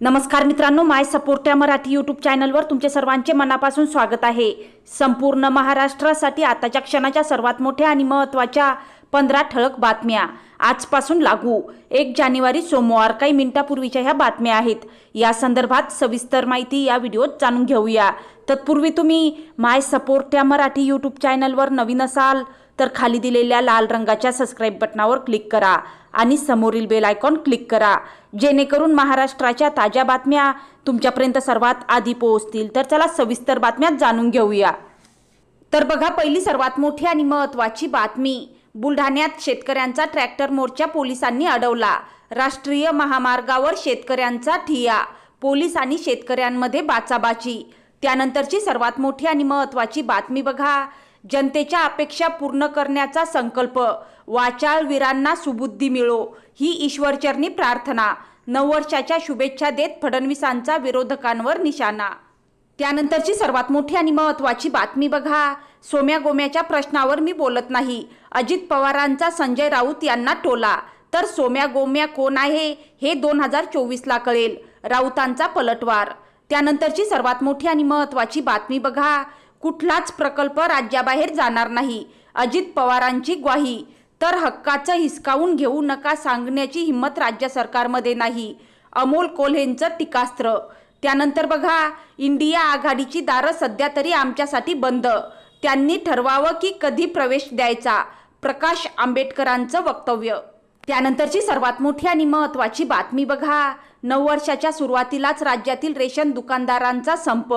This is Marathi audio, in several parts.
नमस्कार मित्रांनो माय सपोर्ट या मराठी यूट्यूब चॅनलवर तुमचे सर्वांचे मनापासून स्वागत आहे. संपूर्ण महाराष्ट्रासाठी आताच्या क्षणाच्या सर्वात मोठ्या आणि महत्त्वाच्या पंधरा ठळक बातम्या आजपासून लागू. एक जानेवारी सोमवार काही मिनिटापूर्वीच्या ह्या बातम्या आहेत. या संदर्भात सविस्तर माहिती या व्हिडिओत जाणून घेऊया. तत्पूर्वी तुम्ही माय सपोर्ट या मराठी यूट्यूब चॅनलवर नवीन असाल तर खाली दिलेल्या लाल रंगाच्या सबस्क्राईब बटनावर क्लिक करा आणि समोरील बेल आयकॉन क्लिक करा. जेणेकरून महाराष्ट्राच्या ताज्या बातम्या तुमच्यापर्यंत सर्वात आधी पोहोचतील. तर चला सविस्तर बातम्या जाणून घेऊया. तर बघा पहिली सर्वात मोठी आणि महत्त्वाची बातमी. बुलढाण्यात शेतकऱ्यांचा ट्रॅक्टर मोर्चा पोलिसांनी अडवला. राष्ट्रीय महामार्गावर शेतकऱ्यांचा ठिया. पोलीस आणि शेतकऱ्यांमध्ये बाचाबाची. त्यानंतरची सर्वात मोठी आणि महत्त्वाची बातमी बघा. जनतेच्या अपेक्षा पूर्ण करण्याचा संकल्प. वाचाळवीरांना सुबुद्धी मिळो ही ईश्वरचरणी प्रार्थना. नववर्षाच्या शुभेच्छा देत फडणवीसांचा विरोधकांवर निशाणा. त्यानंतरची सर्वात मोठी आणि महत्त्वाची बातमी बघा. सोम्या गोम्याच्या प्रश्नावर मी बोलत नाही. अजित पवारांचा संजय राऊत यांना टोला. तर सोम्या गोम्या कोण आहे हे दोन हजार चोवीसला कळेल. राऊतांचा पलटवार. त्यानंतरची सर्वात मोठी आणि महत्त्वाची बातमी बघा. कुठलाच प्रकल्प राज्याबाहेर जाणार नाही. अजित पवारांची ग्वाही. तर हक्काचं हिसकावून घेऊ नका सांगण्याची हिंमत राज्य सरकारमध्ये नाही. अमोल कोल्हेंचं टीकास्त्र. त्यानंतर बघा इंडिया आघाडीची दारं सध्या तरी आमच्यासाठी बंद. त्यांनी ठरवावं की कधी प्रवेश द्यायचा? प्रकाश आंबेडकरांचं वक्तव्य. त्यानंतरची सर्वात मोठी आणि महत्त्वाची बातमी बघा. नववर्षाच्या सुरुवातीलाच राज्यातील रेशन दुकानदारांचा संप.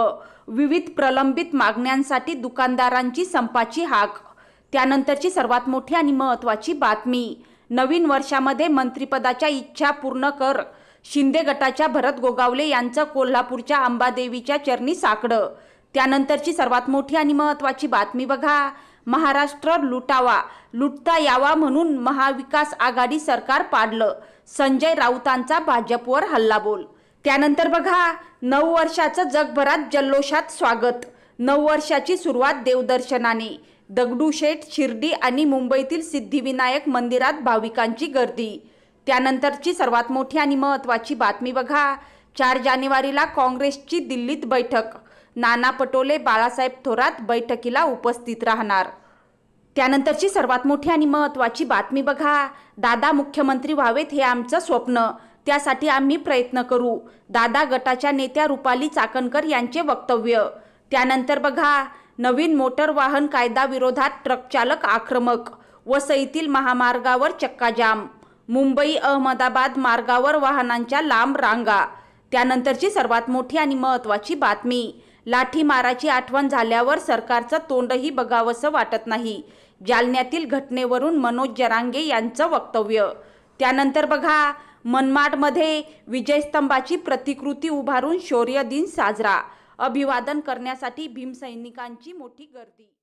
विविध प्रलंबित मागण्यांसाठी दुकानदारांची संपाची हाक. त्यानंतरची सर्वात मोठी आणि महत्त्वाची बातमी. नवीन वर्षामध्ये मंत्रिपदाच्या इच्छा पूर्ण कर. शिंदे गटाच्या भरत गोगावले यांचं कोल्हापूरच्या अंबादेवीच्या चरणी साकडं. त्यानंतरची सर्वात मोठी आणि महत्त्वाची बातमी बघा. महाराष्ट्र लुटावा लुटता यावा म्हणून महाविकास आघाडी सरकार पाडलं. संजय राऊतांचा भाजपवर हल्लाबोल. त्यानंतर बघा नऊ वर्षाचं जगभरात जल्लोषात स्वागत. नऊ वर्षाची सुरुवात देवदर्शनाने. दगडूशेठ शिर्डी आणि मुंबईतील सिद्धिविनायक मंदिरात भाविकांची गर्दी. त्यानंतरची सर्वात मोठी आणि महत्त्वाची बातमी बघा. चार जानेवारीला काँग्रेसची दिल्लीत बैठक. नाना पटोले बाळासाहेब थोरात बैठकीला उपस्थित राहणार. त्यानंतरची सर्वात मोठी आणि महत्त्वाची बातमी बघा. दादा मुख्यमंत्री व्हावेत हे आमचं स्वप्न. त्यासाठी आम्ही प्रयत्न करू. दादा गटाच्या नेत्या रुपाली चाकणकर यांचे वक्तव्य. त्यानंतर बघा. नवीन मोटर वाहन कायदा विरोधात ट्रक चालक आक्रमक. वसईतील महामार्गावर चक्काजाम. मुंबई अहमदाबाद मार्गावर वाहनांच्या लांब रांगा. त्यानंतरची सर्वात मोठी आणि महत्त्वाची बातमी. लाठीमाराची आठवण झाल्यावर सरकारचं तोंडही बघावंसं वाटत नाही. जालन्यातील घटनेवरून मनोज जरांगे यांचं वक्तव्य. त्यानंतर बघा मनमाडमध्ये विजयस्तंभाची प्रतिकृती उभारून शौर्य दिन साजरा. अभिवादन करण्यासाठी भीमसैनिकांची मोठी गर्दी.